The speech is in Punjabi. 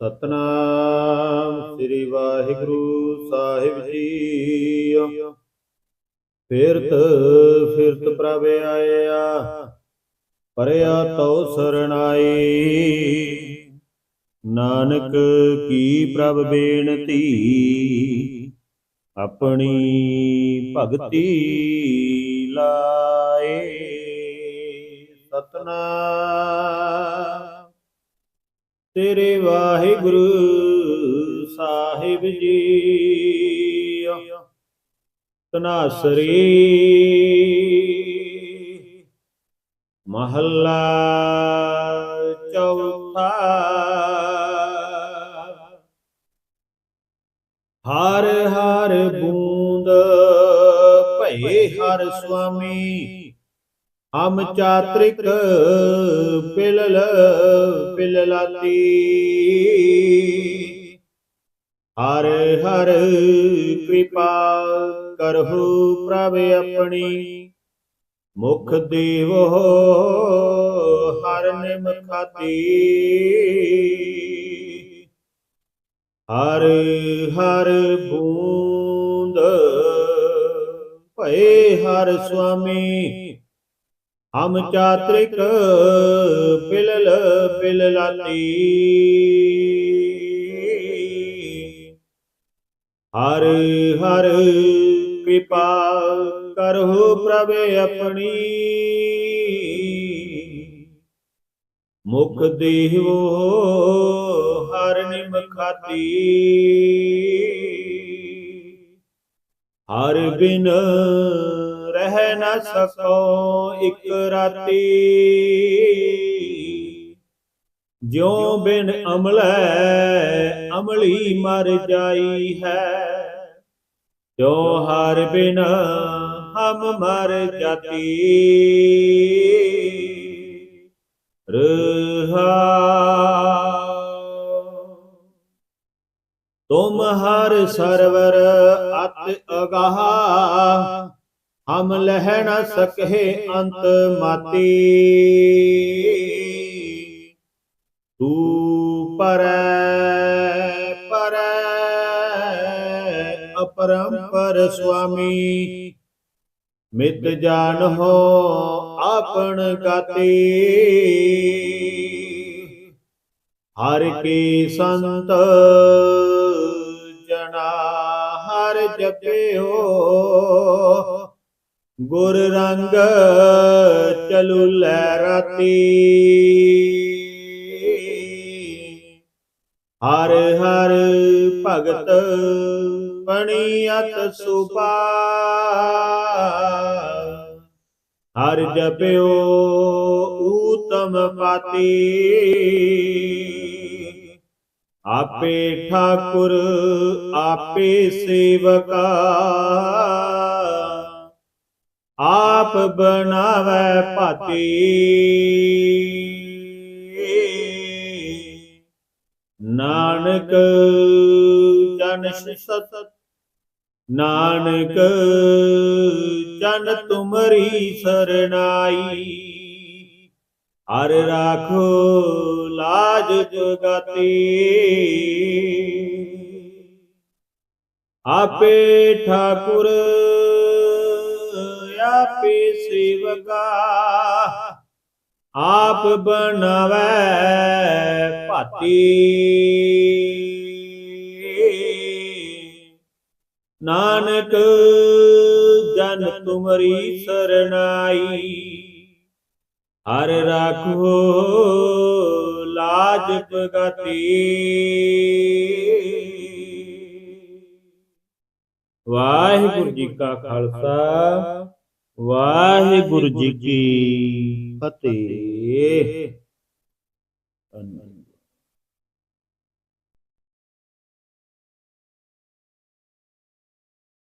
ਸਤਨਾਮ ਸ੍ਰੀ ਵਾਹਿਗੁਰੂ ਸਾਹਿਬ ਜੀ। ਫਿਰਤ ਫਿਰਤ ਪ੍ਰਭ ਆਇਆ, ਪਰਿਆ ਤਉ ਸਰਣਾਈ ਨਾਨਕ ਕੀ ਪ੍ਰਭ ਬੇਨਤੀ, ਆਪਣੀ ਭਗਤੀ ਲਾਏ। ਸਤਨਾਮ। ਤੇਰੇ ਵਾਹਿਗੁਰੂ ਸਾਹਿਬ ਜੀ। ਤਨਾਸਰੀ ਮਹੱਲਾ ਚੌਥਾ। ਹਰ ਹਰ ਬੂੰਦ ਭਏ ਹਰ ਸੁਆਮੀ। ਹਮ ਚਾਤ੍ਰਿਕ ਪਿਲਲ ਪਿਲਲਾਤੀ। ਹਰ ਹਰ ਕਿਰਪਾ ਕਰਹੁ ਪ੍ਰਭ ਆਪਣੀ। ਮੁਖ ਦੇਵੋ ਹਰ ਨਿਮਖਾਤੀ ਹਰ ਹਰ ਬੂੰਦ ਭਏ ਹਰ ਸੁਆਮੀ। ਹਮ ਚਾਤ੍ਰਿਕ ਪਿਲਲ ਪਿਲਲਾਤੀ ਹਰ ਹਰ ਕਿਰਪਾ ਕਰਹੁ ਪ੍ਰਭ ਆਪਣੀ। ਮੁਖ ਦੇਵੋ ਹਰ ਨਿਮਖਾਤੀ ਹਰ ਬਿਨ ਨ ਸਕੋ ਇਕ ਰਾਤੀ। ਜਿਉ ਬਿਨ ਅਮਲੈ, ਅਮਲੀ ਮਰ ਜਾਈ ਹੈ। ਤਿਉ ਹਰ ਬਿਨ ਹਮ ਮਰ ਜਾਤੀ। ਰਹਾ। ਤੁਮ ਹਰ ਸਰਵਰ ਅਤ ਅਗਾਹ। ਹਮ ਲਹਿ ਨ ਸਕਹਿ ਅੰਤ ਮਾਤੀ। ਤੂ ਪਰੈ ਪਰੈ ਅਪਰੰਪਰ ਸੁਆਮੀ। ਮਿਤ ਜਾਣ ਹੋ ਆਪਣ ਗਾਤੀ ਹਰ ਕੀ ਸੰਤ ਜਨਾ ਹਰ ਜਪਿਓ। ਗੁਰ ਰੰਗ ਚਲੂ ਲੈ ਰਾਤੀ। ਹਰ ਹਰ ਭਗਤ ਬਣੀ ਪਣੀਅਤ ਸੁਪਾ ਹਰ ਜਪਿਓ ਊਤਮ ਪਾਤੀ। ਆਪੇ ਠਾਕੁਰ, ਆਪੇ ਸੇਵਕਾ। ਆਪ ਬਣਾਵੇ ਭਾਤੀ। ਨਾਨਕ ਜਨ ਸਤ, ਨਾਨਕ ਜਨ ਤੁਮਰੀ ਸਰਨਾਈ ਹਰ ਰਾਖੋ ਲਾਜ ਜਗਤੀ। ਆਪੇ ਠਾਕੁਰ ਆਪੇ ਸੇਵਕਾ। ਆਪ ਬਣਾਵੇ ਭਾਤੀ। ਨਾਨਕ ਜਨ ਤੁਮਰੀ ਸਰਨਾਈ ਹਰ ਰਾਖੋ ਲਾਜ ਪਗਤੀ ਵਾਹਿਗੁਰੂ ਜੀ ਕਾ ਖਾਲਸਾ। ਵਾਹਿਗੁਰੂ ਜੀ ਕੀ ਫਤਿਹ।